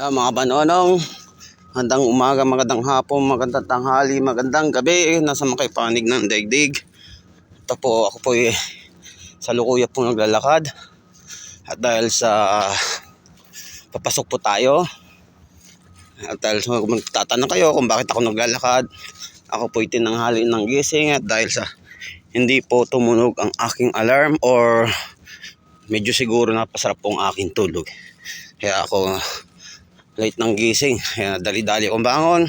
Ah, mga banonong, magandang umaga, magandang hapon, magandang tanghali, magandang gabi. Nasa makipanig ng daigdig. Ito po, ako po eh, sa Lukuya po naglalakad. At dahil sa papasok po tayo. At dahil sa magtatanong kayo kung bakit ako naglalakad. Ako po itinanghali ng gising at dahil sa hindi po tumunog ang aking alarm or medyo siguro napasarap po ang aking tulog. Kaya ako late ng gising. Kaya dali-dali akong bangon.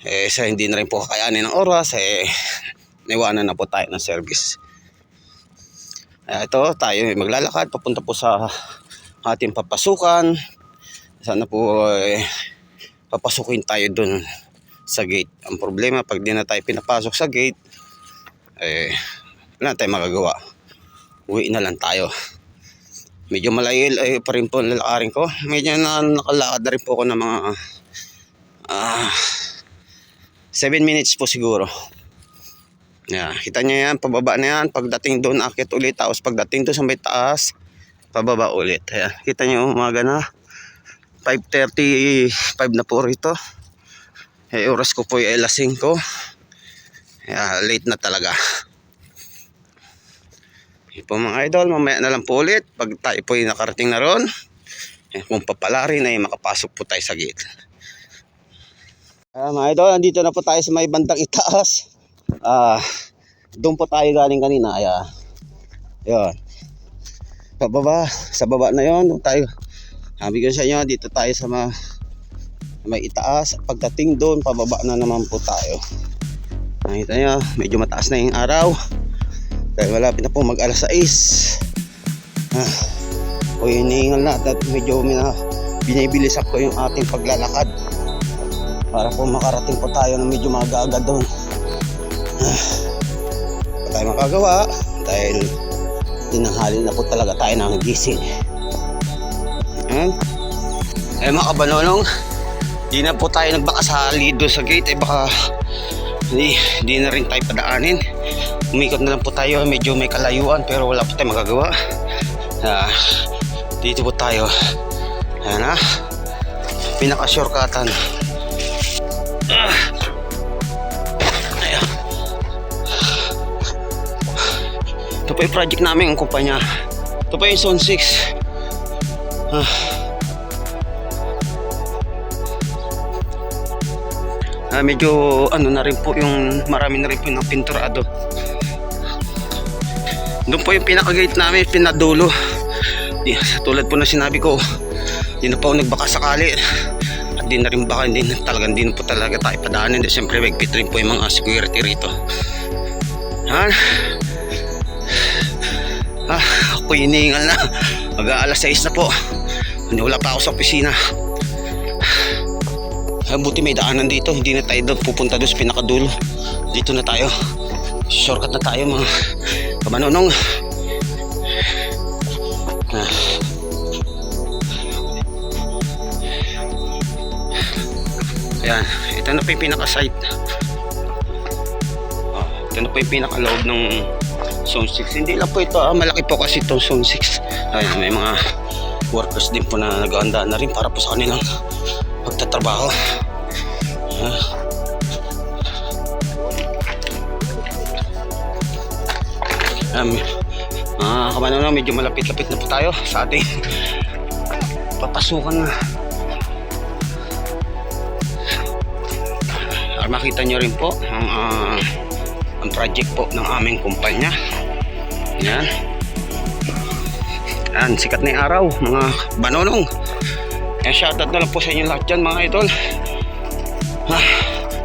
Eh, sa hindi na rin po kakayanin ng oras, eh, naiwanan na po tayo ng service. Kaya ito, tayo ay maglalakad. Papunta po sa ating papasukan. Sana po, eh, papasukin tayo dun sa gate. Ang problema, pag di na tayo pinapasok sa gate, eh, wala tayong magagawa. Uwi na lang tayo medyo malayo eh, pa rin po lalakarin ko. Medyo na, nakalakad na rin po ako ng mga ah 7 minutes po siguro. Yeah, kita niyo yan, pababa na yan. Pagdating doon, akit ulit. Tapos pagdating doon sa may taas, pababa ulit. Ayan, kita niyo umaga na. 5.35 na po rito. Eh, oras ko po ay alas 5. Yeah, late na talaga. Yun po mga idol, mamaya na lang po ulit pag tayo po nakarating na ron. Eh, kung papala rin ay makapasok po tayo sa gate. Ah, mga idol, andito na po tayo sa may bandang itaas. Ah, doon po tayo galing kanina. Ay, ah, yun. Pababa, sa baba na yon doon tayo. Sabi ko sa inyo, dito tayo sa ma, may itaas. Pagdating doon, pababa na naman po tayo. Nakita nyo, medyo mataas na yung araw. Dahil malapit na po mag alas 6. Ah, o hinihingal na at medyo mina, binibilis ako yung ating paglalakad. Para po makarating po tayo na medyo maaga-aga doon. Ah, tayo makagawa dahil tinanghali na po talaga tayo ng gising. Ayan. Eh mga kabanonong, di na po tayo nagbakasali doon sa gate. Eh baka hindi, hindi na rin tayo padaanin umikot na lang po tayo. Medyo may kalayuan pero wala po tayo magagawa. Ah, dito po tayo. Ayan ha pinaka shortcutan ah. ayan. Ito po yung project namin ang kumpanya. Ito po yung zone 6 ah. Ah, medyo ano na rin po yung marami na rin po yung pinturado doon po yung pinaka-gate namin, pinadulo. Di, tulad po na sinabi ko, di na po nagbaka sakali. At di na rin baka, hindi na talagang di na po talaga tayo padaanin. Siyempre, magpit rin po yung mga security rito. Ha? Ah, ako hinihingal na. Mag-aalas 6 na po. Hindi wala pa ako sa opisina. Ah, buti may daanan dito. Hindi na tayo pupunta doon sa pinakadulo. Dito na tayo. Shortcut na tayo mga kamanonong. Ah. Ayan, ito na po yung pinaka-site. Oh, ito na po yung pinaka-loob ng Zone 6. Hindi lang po ito, ah, malaki po kasi itong Zone 6. Ayan, may mga workers din po na nag-aanda na rin para po sa kanilang pagtatrabaho. Ah. Um, mga kamanang medyo malapit-lapit na po tayo sa ating papasukan na. Para makita nyo rin po ang, ah, ang project po ng aming kumpanya. Yan. Yan, sikat na araw, mga banonong. Yan, shoutout na lang po sa inyo lahat dyan, mga idol. Ah,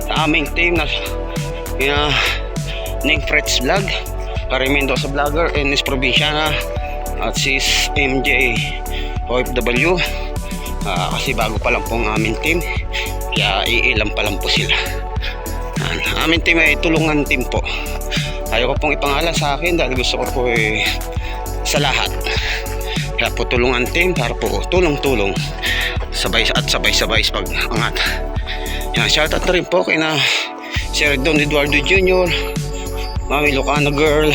sa aming team na uh, Ning Frets Vlog. Kari Mendoza Vlogger, Enes Provinciana at sis MJ OFW Ah, kasi bago pa lang po ang aming team kaya iilan pa lang po sila. Ang aming team ay tulungan team po ayaw ko pong ipangalan sa akin dahil gusto ko po eh, sa lahat kaya po tulungan team para po tulong-tulong sabay at sabay-sabay sa pag-angat yan, shoutout na rin po kay na Sir Don Eduardo Jr. Mami Lucano Girl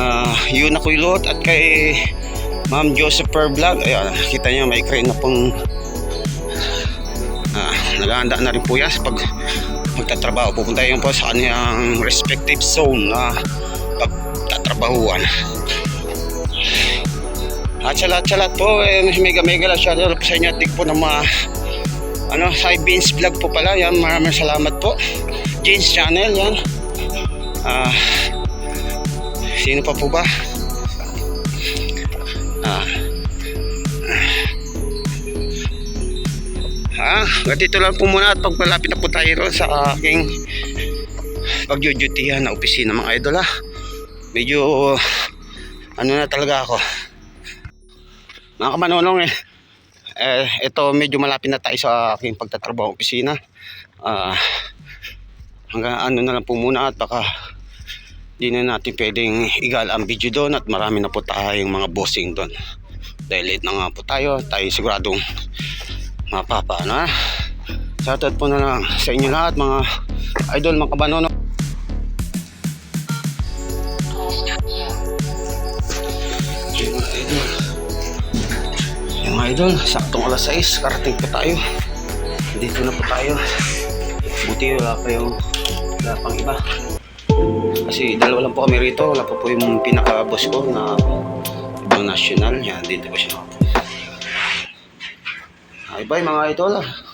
ah, Yuna Kuilot at kay Ma'am Josepher Vlog. Ayan, kita niyo may crane na pong ah, naghahanda na rin po yan pag magtatrabaho. Pupunta yan po sa kanyang respective zone na pagtatrabahuan. At sa lahat, sa lahat po, eh, mega mega lang shout out sa inyo at po ng mga ano, Hi Beans Vlog po pala. Yan, maraming salamat po. Jeans Channel, yan. Ah, sino pa po ba? Ah. Ah, ganito lang po muna at pagpalapit na po tayo sa aking pagjujutihan na opisina mga idol ha. Medyo ano na talaga ako. Mga kamanonong eh, eh ito medyo malapit na tayo sa aking pagtatrabaho opisina. Ah, hanggang ano na lang po muna at baka di na natin pwedeng igala ang video doon at marami na po tayong mga bossing doon. Dahil late na nga po tayo, tayo siguradong mapapa na. Shoutout po na lang sa inyo lahat mga idol, mga kabanono. Idol. Yung mga idol, saktong alas 6, karating pa tayo. Dito na po tayo. Buti wala pa yung wala pang iba. Kasi dalawa lang po kami rito. Wala pa po yung pinaka-boss ko na ibang national. Yan, dito po siya. Ay, bye mga idol. ah.